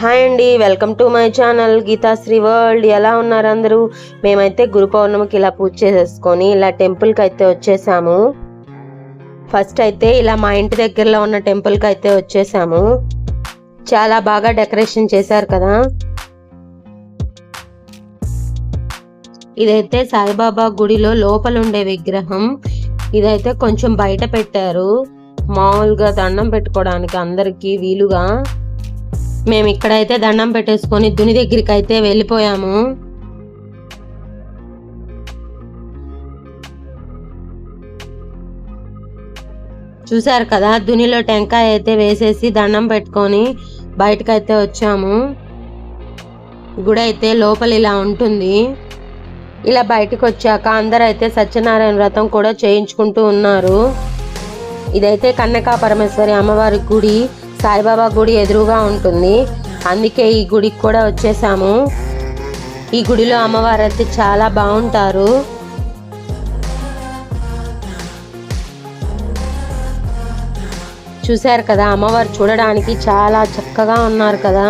Hi అండి welcome to my channel Geethasri world. ఎలా ఉన్నారు అందరూ? మేమైతే గురు పౌర్ణమికి ఇలా పూజ చేసేసుకొని ఇలా టెంపుల్కి అయితే వచ్చేసాము. ఫస్ట్ అయితే ఇలా మా ఇంటి దగ్గరలో ఉన్న టెంపుల్కి అయితే వచ్చేసాము. చాలా బాగా డెకరేషన్ చేశారు కదా. ఇదైతే సాయిబాబా గుడిలో లోపల ఉండే విగ్రహం. ఇదైతే కొంచెం బయట పెట్టారు. మామూలుగా దండం పెట్టుకోవడానికి అందరికీ వీలుగా. మేము ఇక్కడైతే దండం పెట్టేసుకొని దుని దగ్గరికి అయితే వెళ్ళిపోయాము. చూసారు కదా దునిలో టెంకాయ అయితే వేసేసి దండం పెట్టుకొని బయటకైతే వచ్చాము. గుడి అయితే లోపల ఇలా ఉంటుంది. ఇలా బయటకు వచ్చాక అందరైతే సత్యనారాయణ వ్రతం కూడా చేయించుకుంటూ ఉన్నారు. ఇదైతే కన్యకా పరమేశ్వరి అమ్మవారి గుడి. సాయిబాబా గుడి ఎదురుగా ఉంటుంది. అందుకే ఈ గుడికి కూడా వచ్చేసాము. ఈ గుడిలో అమ్మవారు అయితే చాలా బాగుంటారు. చూశారు కదా అమ్మవారు చూడడానికి చాలా చక్కగా ఉన్నారు కదా.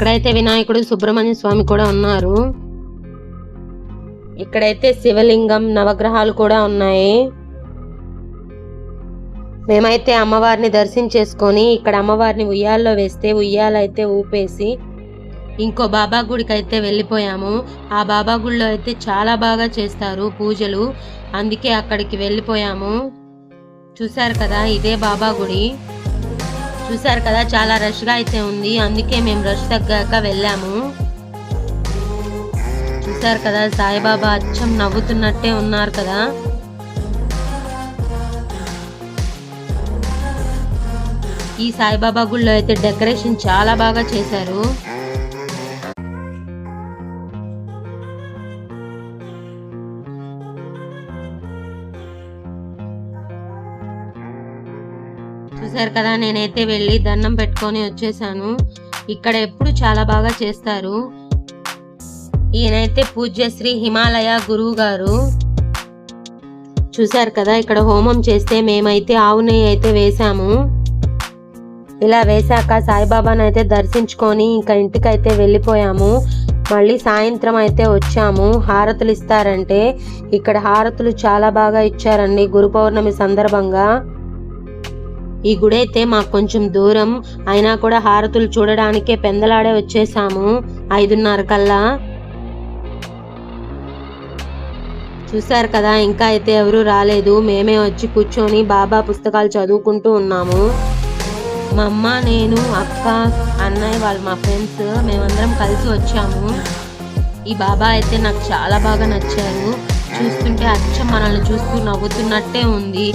ఇక్కడైతే వినాయకుడు సుబ్రహ్మణ్య స్వామి కూడా ఉన్నారు. ఇక్కడైతే శివలింగం నవగ్రహాలు కూడా ఉన్నాయి. మేమైతే అమ్మవారిని దర్శించేసుకొని ఇక్కడ అమ్మవారిని ఉయ్యాల్లో వేస్తే ఉయ్యాలైతే ఊపేసి ఇంకో బాబా గుడికి అయితే వెళ్ళిపోయాము. ఆ బాబా గుడిలో అయితే చాలా బాగా చేస్తారు పూజలు. అందుకే అక్కడికి వెళ్ళిపోయాము. చూశారు కదా ఇదే బాబా గుడి. చూశారు కదా చాలా రష్గా అయితే ఉంది. అందుకే మేము రష్ తగ్గాక వెళ్ళాము. చూశారు కదా సాయిబాబా అచ్చం నవ్వుతున్నట్టే ఉన్నారు కదా. ఈ సాయిబాబా గుళ్ళో అయితే డెకరేషన్ చాలా బాగా చేశారు. చూసారు కదా నేనైతే వెళ్ళి దండం పెట్టుకొని వచ్చేసాను. ఇక్కడ ఎప్పుడు చాలా బాగా చేస్తారు. ఈయనైతే పూజ్యశ్రీ హిమాలయ గురువు గారు. చూశారు కదా ఇక్కడ హోమం చేస్తే మేమైతే ఆవు నెయ్యి అయితే వేసాము. ఇలా వేశాక సాయిబాబాను అయితే దర్శించుకొని ఇంకా ఇంటికైతే వెళ్ళిపోయాము. మళ్ళీ సాయంత్రం అయితే వచ్చాము. హారతులు ఇస్తారంటే ఇక్కడ హారతులు చాలా బాగా ఇచ్చారండి. గురు పౌర్ణమి సందర్భంగా. ఈ గుడి అయితే మాకు కొంచెం దూరం. అయినా కూడా హారతులు చూడడానికే పెందలాడే వచ్చేసాము. ఐదున్నర కల్లా. చూశారు కదా ఇంకా అయితే ఎవరూ రాలేదు. మేమే వచ్చి కూర్చొని బాబా పుస్తకాలు చదువుకుంటూ ఉన్నాము. మా అమ్మ నేను అక్క అన్నయ్య వాళ్ళు మా ఫ్రెండ్స్ మేమందరం కలిసి వచ్చాము. ఈ బాబా అయితే నాకు చాలా బాగా నచ్చారు. చూస్తుంటే అచ్చం మనల్ని చూస్తూ నవ్వుతున్నట్టే ఉంది.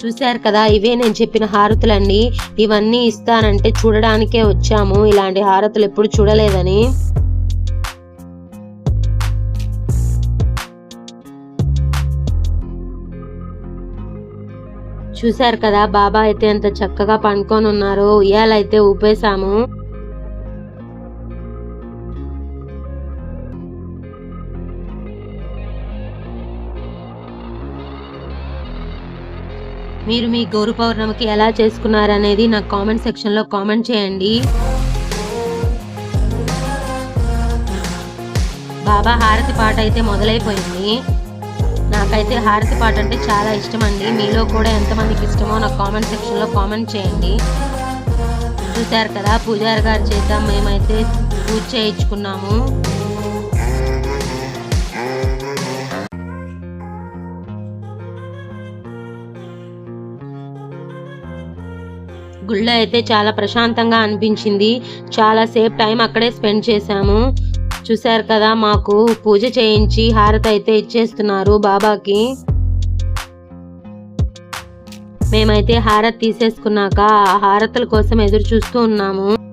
చూశారు కదా ఇవే నేను చెప్పిన హారతులండి ఇవన్నీ ఇస్తానంటే చూడడానికే వచ్చాము. ఇలాంటి హారతులు ఎప్పుడు చూడలేదని. చూశారు కదా బాబా అయితే ఎంత చక్కగా పండుకొని ఉన్నారు. ఉయ్యాలైతే ఊపేశాము. మీరు మీ గౌరు పౌర్ణమికి ఎలా చేసుకున్నారనేది నాకు కామెంట్ సెక్షన్లో కామెంట్ చేయండి. బాబా హారతి పాట అయితే మొదలైపోయింది. నాకైతే హారతి పాట అంటే చాలా ఇష్టం అండి మీలో కూడా ఎంతమందికి ఇష్టమో నాకు కామెంట్ సెక్షన్లో కామెంట్ చేయండి. చూశారు కదా పూజారి గారు చేద్దాం మేమైతే పూజ చేయించుకున్నాము. గుళ్ళో అయితే చాలా ప్రశాంతంగా అనిపించింది. చాలా సేఫ్ టైం అక్కడే స్పెండ్ చేశాము. చూశారు కదా మాకు పూజ చేయించి హారతి అయితే ఇచ్చేస్తున్నారు బాబాకి. మేమైతే హారతి తీసేసుకున్నాక హారతుల కోసం ఎదురు చూస్తూ ఉన్నాము.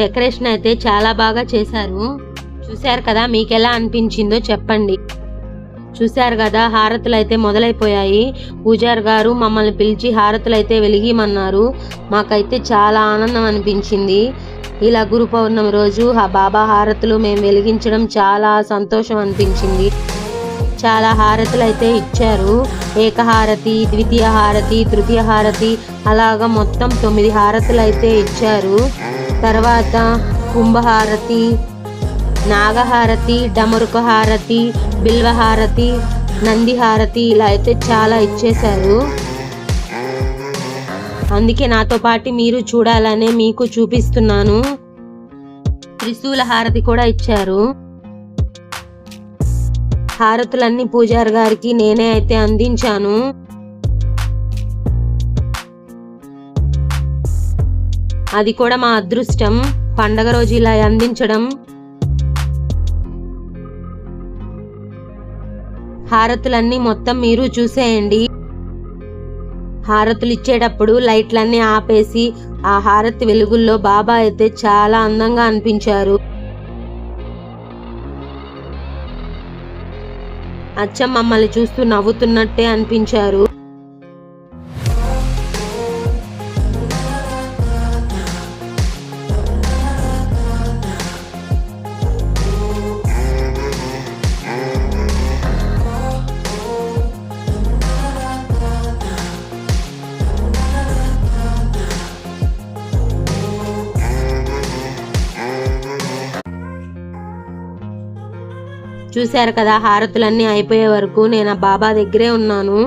డెకరేషన్ అయితే చాలా బాగా చేశారు. చూశారు కదా మీకు ఎలా అనిపించిందో చెప్పండి. చూశారు కదా హారతులు అయితే మొదలైపోయాయి. పూజారి గారు మమ్మల్ని పిలిచి హారతులు అయితే వెలిగిమన్నారు. మాకైతే చాలా ఆనందం అనిపించింది. ఇలా గురు పౌర్ణమి రోజు ఆ బాబా హారతులు మేము వెలిగించడం చాలా సంతోషం అనిపించింది. చాలా హారతులు అయితే ఇచ్చారు. ఏకహారతి ద్వితీయ హారతి తృతీయ హారతి అలాగా మొత్తం తొమ్మిది హారతులు అయితే ఇచ్చారు. తర్వాత కుంభహారతి నాగహారతి డమరుక హారతి బిల్వహారతి నందిహారతి ఇలా అయితే చాలా ఇచ్చేశారు. అందుకే నాతో పాటు మీరు చూడాలనే మీకు చూపిస్తున్నాను. త్రిశూల హారతి కూడా ఇచ్చారు. హారతులన్నీ పూజారి గారికి నేనే అయితే అందించాను. అది కూడా మా అదృష్టం. పండగ రోజు ఇలా అందించడం. హారతులన్నీ మొత్తం మీరు చూసేయండి. హారతులు ఇచ్చేటప్పుడు లైట్లన్నీ ఆపేసి ఆ హారతి వెలుగుల్లో బాబా అయితే చాలా అందంగా అనిపించారు. అచ్చం మమ్మల్ని చూస్తూ నవ్వుతున్నట్టే అనిపించారు. చూశారు కదా హారతులన్నీ అయిపోయే వరకు నేను ఆ బాబా దగ్గరే ఉన్నాను.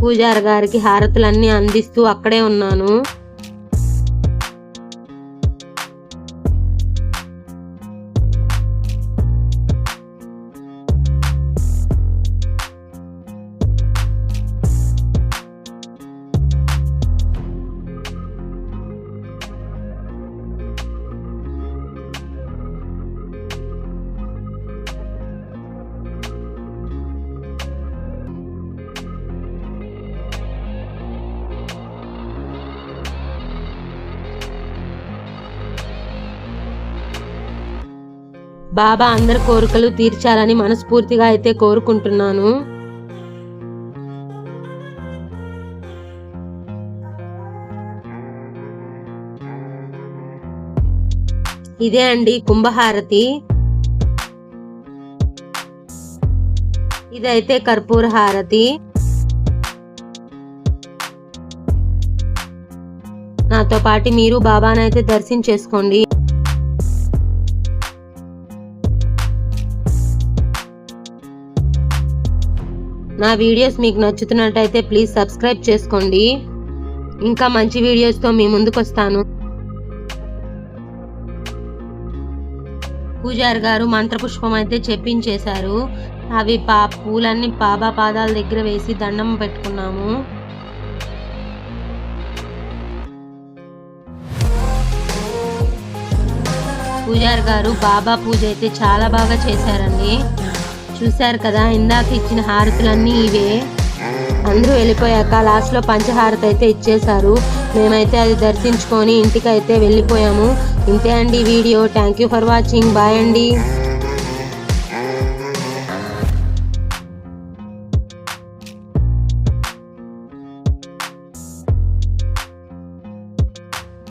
పూజారి గారికి హారతులన్నీ అందిస్తూ అక్కడే ఉన్నాను. బాబా అందరి కోరికలు తీర్చాలని మనస్ఫూర్తిగా అయితే కోరుకుంటున్నాను. ఇదే అండి కుంభహారతి. ఇదైతే కర్పూర హారతి. నాతో పాటు మీరు బాబానైతే దర్శించేసుకోండి నా వీడియోస్ మీకు నచ్చుతున్నట్టయితే ప్లీజ్ సబ్స్క్రైబ్ చేసుకోండి. ఇంకా మంచి వీడియోస్తో మీ ముందుకు వస్తాను పూజారి గారు మంత్రపుష్పం అయితే చెప్పించేశారు. అవి పా పూలన్నీ బాబా పాదాల దగ్గర వేసి దండం పెట్టుకున్నాము. పూజారి గారు బాబా పూజ అయితే చాలా బాగా చేశారండి. చూశారు కదా ఇందాక ఇచ్చిన హారతులన్నీ ఇవే. అందరూ వెళ్ళిపోయాక లాస్ట్లో పంచహారతి అయితే ఇచ్చేశారు. మేమైతే అది దర్శించుకొని ఇంటికి అయితే వెళ్ళిపోయాము. ఇంతే అండి video. Thank you for watching bye అండి.